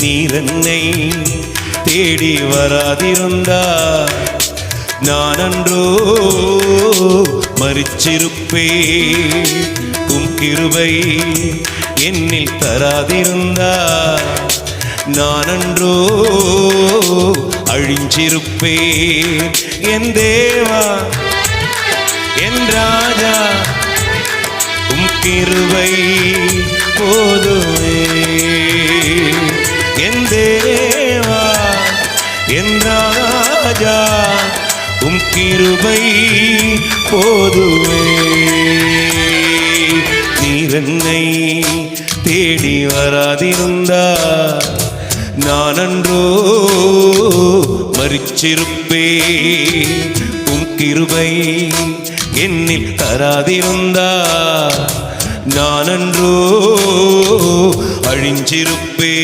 நீர் என்னை தேடி வராதிருந்தா நான் அன்றோ மறிச்சிருப்பே உம் கிருபை என்னில் தராதிருந்தா நான் அன்றோ அழிஞ்சிருப்பே என் தேவா என் ராஜா உம் கிருபை என் ராஜா உம் கிருபை போதுவே நீரன்னை தேடி வராதிருந்தா நான் அன்றோ மறிச்சிருப்பே. உம் கிருபை என்னில் தராதிருந்தா நான் அன்றோ அழிஞ்சிருப்பே.